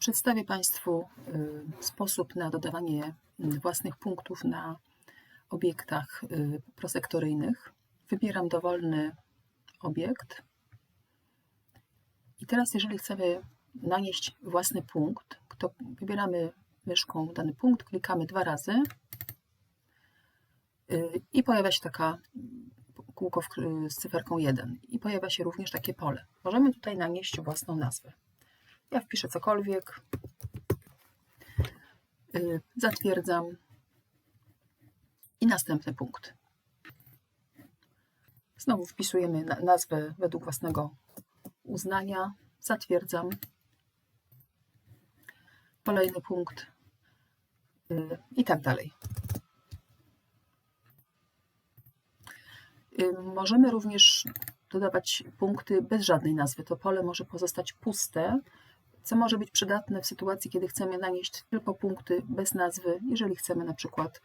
Przedstawię Państwu y, sposób na dodawanie y, własnych punktów na obiektach y, prosektoryjnych. Wybieram dowolny obiekt. I teraz, jeżeli chcemy nanieść własny punkt, to wybieramy myszką dany punkt, klikamy dwa razy i pojawia się taka kółko z cyferką 1 i pojawia się również takie pole. Możemy tutaj nanieść własną nazwę. Ja wpiszę cokolwiek, y, zatwierdzam i następny punkt. Znowu wpisujemy nazwę według własnego uznania, zatwierdzam. Kolejny punkt y, i tak dalej. Y, możemy również dodawać punkty bez żadnej nazwy. To pole może pozostać puste, co może być przydatne w sytuacji, kiedy chcemy nanieść tylko punkty bez nazwy, jeżeli chcemy na przykład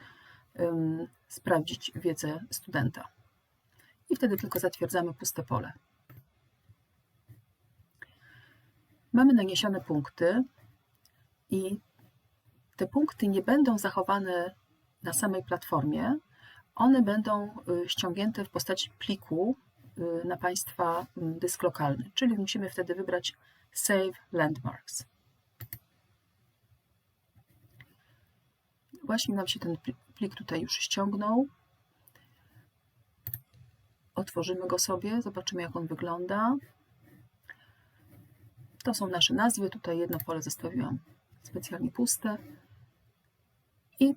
um, sprawdzić wiedzę studenta. I wtedy tylko zatwierdzamy puste pole. Mamy naniesione punkty i te punkty nie będą zachowane na samej platformie, one będą y, ściągnięte w postaci pliku na Państwa mm, dysk lokalny, czyli musimy wtedy wybrać Save Landmarks. Właśnie nam się ten plik tutaj już ściągnął. Otworzymy go sobie, zobaczymy jak on wygląda. To są nasze nazwy. Tutaj jedno pole zostawiłam specjalnie puste. I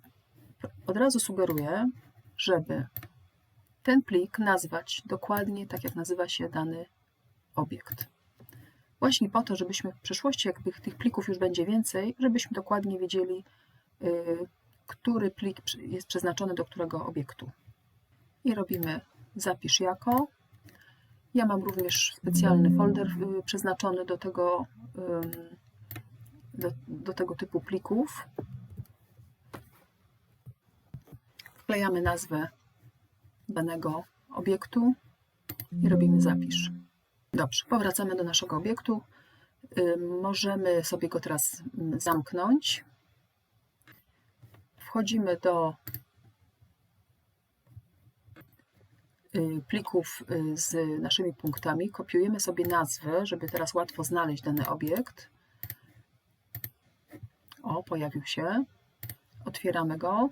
od razu sugeruję, żeby ten plik nazwać dokładnie tak, jak nazywa się dany obiekt. Właśnie po to, żebyśmy w przyszłości, jakby tych plików już będzie więcej, żebyśmy dokładnie wiedzieli, y, który plik jest przeznaczony do którego obiektu. I robimy zapisz jako. Ja mam również specjalny folder y, przeznaczony do tego, do, do tego typu plików. Wklejamy nazwę danego obiektu i robimy zapisz. Dobrze, powracamy do naszego obiektu. Możemy sobie go teraz zamknąć. Wchodzimy do y, plików y, z naszymi punktami. Kopiujemy sobie nazwę, żeby teraz łatwo znaleźć dany obiekt. O, pojawił się. Otwieramy go.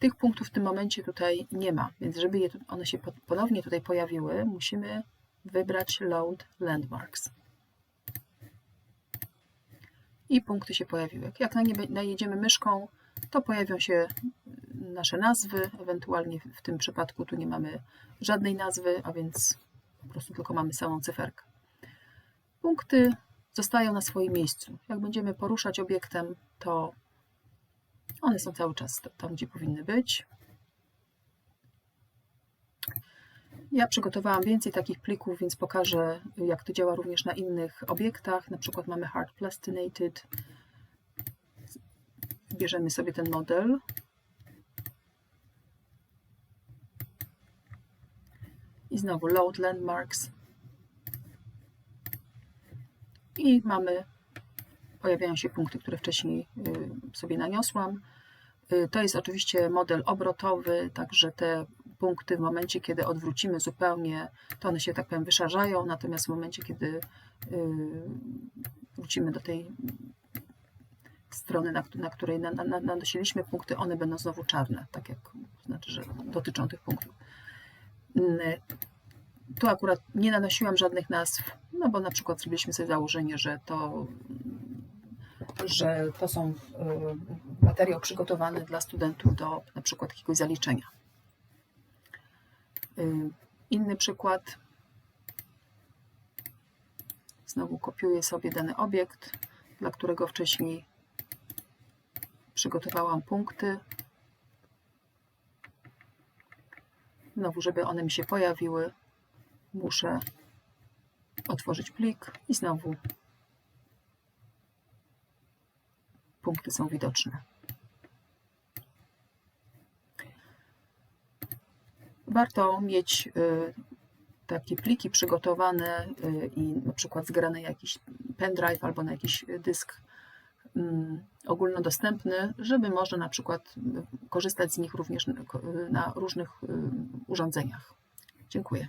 Tych punktów w tym momencie tutaj nie ma, więc żeby je, one się ponownie tutaj pojawiły, musimy wybrać Load Landmarks. I punkty się pojawiły. Jak na nie najedziemy myszką, to pojawią się nasze nazwy, ewentualnie w tym przypadku tu nie mamy żadnej nazwy, a więc po prostu tylko mamy samą cyferkę. Punkty zostają na swoim miejscu. Jak będziemy poruszać obiektem, to one są cały czas tam, gdzie powinny być. Ja przygotowałam więcej takich plików, więc pokażę, jak to działa również na innych obiektach. Na przykład mamy Hard Plastinated. Bierzemy sobie ten model. I znowu Load Landmarks. I mamy, pojawiają się punkty, które wcześniej y, sobie naniosłam. Y, to jest oczywiście model obrotowy, także te punkty w momencie, kiedy odwrócimy zupełnie, to one się tak powiem wyszarzają, natomiast w momencie, kiedy y, wrócimy do tej strony, na, na której nanosiliśmy punkty, one będą znowu czarne, tak jak znaczy, że dotyczą tych punktów. Y, tu akurat nie nanosiłam żadnych nazw, no bo na przykład zrobiliśmy sobie założenie, że to, że to są y, materiał przygotowany dla studentów do na przykład jakiegoś zaliczenia. Y, inny przykład. Znowu kopiuję sobie dany obiekt, dla którego wcześniej przygotowałam punkty. Znowu, żeby one mi się pojawiły, muszę otworzyć plik i znowu punkty są widoczne. warto mieć y, takie pliki przygotowane y, i na przykład zgrane jakiś pendrive albo na jakiś dysk mm, ogólnodostępny, żeby można na przykład mm, korzystać z nich również na- różnych y, urządzeniach. Dziękuję.